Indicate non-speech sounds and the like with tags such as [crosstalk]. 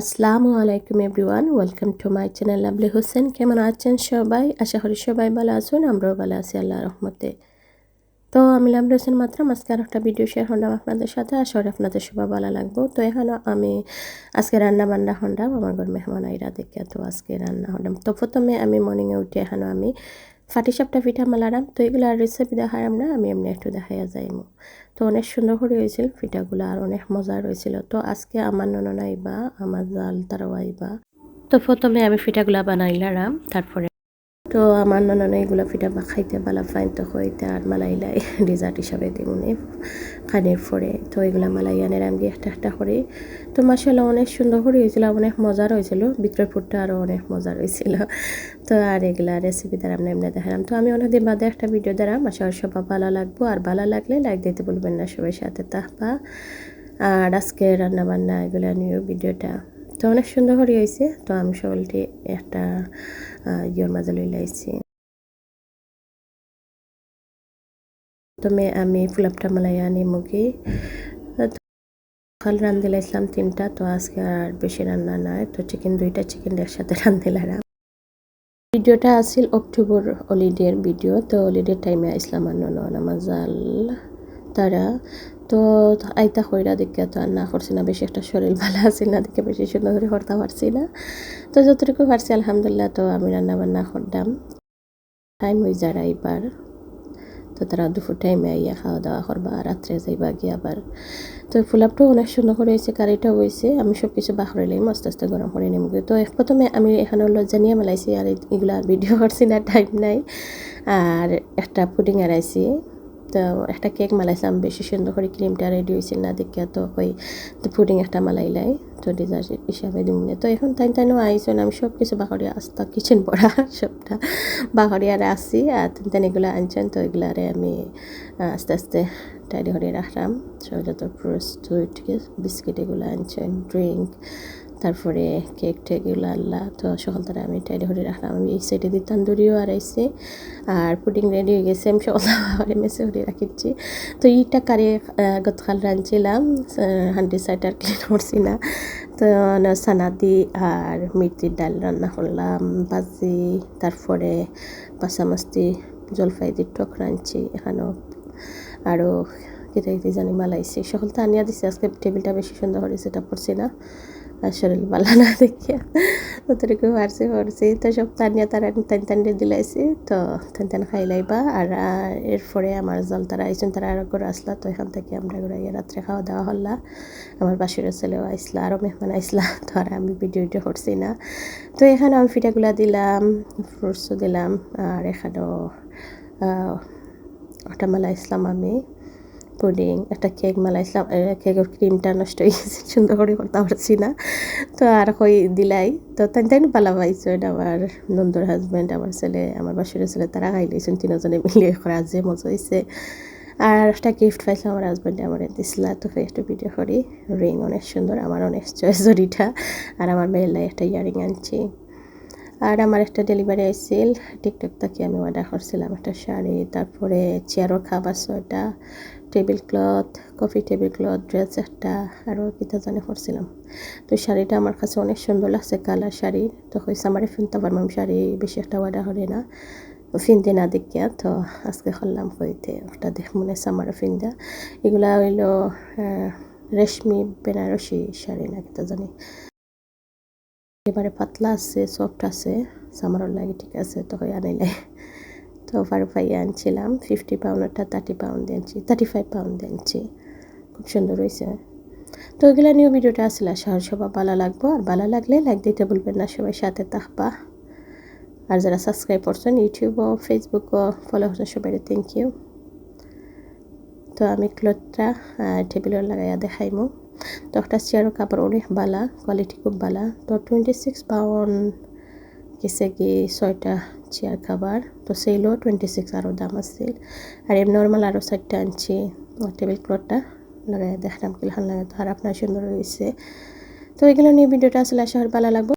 আসসালামু আলাইকুম everyone, welcome to my channel Lovely Hossain. কেমন আছেন সবাই? আশা করি সবাই ভালো আছেন, আমরাও ভালো আছি আল্লাহ রহমতে। তো আমি লাভলি হোসেন মাত্র, আজকে আর একটা ভিডিও শেয়ার হলাম আপনাদের সাথে। আশা করি আপনাদের সবাই ভালো লাগবো। তো এখানে আমি আজকে রান্না বান্না হন্ডাম আমার ঘর মেহমান আইরা দেখে, তো আজকে রান্না হন্ডাম তো প্রথমে আমি মর্নিংয়ে উঠে এখানে আমি ফাটি সাপটা পিঠা মালারাম, তো এগুলো আর রেসিপি দেখারাম না, আমি এমনি একটু দেখাইয়া যাইমু। তো অনেক সুন্দর করে হয়েছিল পিঠাগুলো আর অনেক মজা রয়েছিল তো আজকে আমার ননন আইবা আমার জাল তারাও আইবা তো প্রথমে আমি পিঠাগুলা বানাইলাম তারপরে তো আমার ননন এইগুলো পিঠা বা খাইতে ভালো ফাইন তো হইতে আর মালাইলাই ডিজার্ট হিসাবে দিমুনি খানির পরে। তো এগুলা মালাই আনের আমি একটা একটা করে। তো মাসাল্লাহ অনেক সুন্দর করে হয়েছিল, অনেক মজার হয়েছিল। ভিতরের ফুটটা আরও অনেক মজার হয়েছিল। তো আর এগুলা রেসিপি দ্বারা আমরা এমনি দেখালাম। তো আমি অনেকদিন বাদে একটা ভিডিও দ্বারা মাসাল সবাই ভালো লাগবো। আর ভালো লাগলে লাইক দিতে বলবেন না সবাই সাথে তাহবা আর আজকে রান্না বান্না এগুলো নিয়েও ভিডিওটা তো অনেক সুন্দর করে হয়েছে তো আমি সকলটি একটা ইয়ের মাঝে লই লাইছি প্রথমে আমি ফুলাপটা মালাই আনি মুগি কাল রান্ধি লাইছিলাম তিনটা, তো আজকে আর বেশি রান্না নয় তো চিকেন দুইটা চিকেন একসাথে [laughs] রান্ধি লাইলাম ভিডিওটা আছিল অক্টোবর হলিডের ভিডিও তো হলিডের টাইমে আসলাম আর আমার জাল তারা তো আইতা কইরা দেখে তো আর না করছি না, বেশি একটা শরীর ভালো আছিল না, দেখে বেশি সুন্দর করে করতে পারছি না। তো যতটুকু পারছি, আলহামদুলিল্লাহ, তো আমি রান্না বান্না করতাম। টাইম হয়ে যারা এইবার। তো তারা দুপুর টাইমে আইয়া খাওয়া দাওয়া করবা রাত্রে যাইবা গিয়ে আবার। তো ফুলাপটাও অনেক সুন্দর করে হয়েছে কারিটাও হয়েছে, আমি সব কিছু বাহরাইলাম আস্তে আস্তে গরম করে নিম। তো এক প্রথমে আমি এখানে লজ্জা নিয়ে মেলাইছি, আর এগুলো ভিডিও করছি না টাইম নাই। আর একটা পুডিং আড়াইছি একটা কেক মালাইছিলাম, বেশি সুন্দর করে ক্রিমটা রেডি হয়েছিল না, দেখে তো ওই পুডিং একটা মালাইলাই তো ডিজার্ট হিসাবে দিমনে তো এখন তাই তাইনও আইসন আমি সব কিছু বাহরিয়া আস্তা কিচেন পড়া, [laughs] সবটা বাহরিয়ারে আসি আর তিন তান এগুলো আনছেন, তো এগুলারে আমি আস্তে আস্তে টাইডি হরিয়ে রাখলাম। সব যত সুইট বিস্কিট এগুলো আনছেন ড্রিঙ্ক তারপরে কেক টেক এগুলো আল্লাহ তো সকাল তারা আমি টাইডি হরে রাখলাম। আমি এই সাইডে দিয়ে তান্দুরিও আড়াইছি। আর পুডিং রেডি হয়ে গেছে। আমি সকাল আবার মেসে হরে রাখিচ্ছি। তো ইটা কারে গতকাল রাঁধছিলাম। হান্ডি সাইড আর ক্লিন করছি না। তো সানাদি আর মির্তির ডাল রান্না করলাম। বাজি, তারপরে পাশামাস্তি জলফাই দিয়ে টক রাঁধছি এখানেও। আরও কেটে কেটে জানি মালাইছি। সকল তো আনিয়া দিছি। আজকে টেবিলটা বেশি সুন্দর করে সেটা পড়ছি না। আর শরীর ভালো না দেখিয়া ততটুকু পারছি পড়ছি তো সব তানিয়া তারা টান টান দিলাইছি তো টান টান খাইলাইবা আর এরপরে আমার জল তারা আইসুন তারা আরও করে আসলা তো এখান থেকে আমরা ঘুরে রাত্রে খাওয়া দাওয়া হল্লা আমার বাসুরের ছেলেও আইসলা আরও মেহমান আইসলা তো আর আমি ভিডিও ভিডিও করছি না তো এখানে আমি ফিটাগুলা দিলাম ফ্রুটসও দিলাম আর এখানেও ওটা মালা ইসলাম আমি পুডিং একটা কেক মালাইছিলাম কেকের ক্রিমটা নষ্ট হয়ে গেছে, সুন্দর করে করতে পারছি না। তো আর কই দিলাই। তো তাই তাই পালা পাইছো, এটা আমার নন্দর হাজব্যান্ড আমার ছেলে, আমার বাসুরের ছেলে, তারা খাই লইছেন তিনজনে মিলিয়ে করা যে মজা হয়েছে আর একটা গিফট পাইছিলাম আমার হাজব্যান্ডে আমার দিছিলা তো একটু ভিডিও করি। রিং অনেক সুন্দর, আমার অনেক চয়েস জড়িটা আর আমার মেয়ের একটা ইয়ারিং আনছি। আর আমার একটা ডেলিভারি আসছিল টিকটক থেকে আমি অর্ডার করছিলাম একটা শাড়ি, তারপরে চেয়ারও খাবার ছয়টা table cloth coffee table cloth dress একটা, আরও কিতা জানে করছিলাম। তো শাড়িটা আমার কাছে অনেক সুন্দর লাগছে, কালার শাড়ি। তো হয়েছে আমার ফিনতে পারলাম শাড়ি বেশি একটা অর্ডার হলে না। ফিনতে না দেখিয়া, তো আজকে করলাম হইতে ওটা দেখ মনে হচ্ছে আমার ফিন্দা এগুলা হইল রেশমি বেনারসি শাড়ি না কিতা জানি। এবারে পাতলা আছে সফট আছে। সামারও লাগে ঠিক আছে তো আনাইলে তো ফারু পাই আনছিলাম ফিফটি পাউন্ডটা থার্টি পাউন্ড আনছি থার্টি ফাইভ পাউন্ড আনছি। খুব সুন্দর হয়েছে। তো ওইগুলো নিয়েও ভিডিওটা আসলে শহর সবাই ভালো লাগবো। আর ভালো লাগলে লাইক দিতে বলবেন না, সবাই সাথে থাকবা। আর যারা সাবস্ক্রাইব করছেন ইউটিউবও ফেসবুকও ফলো করছেন সবাই থ্যাংক ইউ তো আমি ক্লথটা টেবিলের লাগাইয়া দেখাইমু। একটা চেয়ারও কাপড় অনেক বালা কোয়ালিটি খুব বালা তো টোয়েন্টি সিক্স পাউন্ড গেছে কি ছয়টা চেয়ার খাবার তো সেইলো টোয়েন্টি সিক্স আরও দাম আছিল আর এম নর্মাল আরও চারটা আনছি টেবিল ক্লথটা লাগাই দেখলাম কিলহান লাগে তো আর আপনার সুন্দর হয়েছে তো এগুলো নিয়ে ভিডিওটা আসলে আশা ভালো লাগবে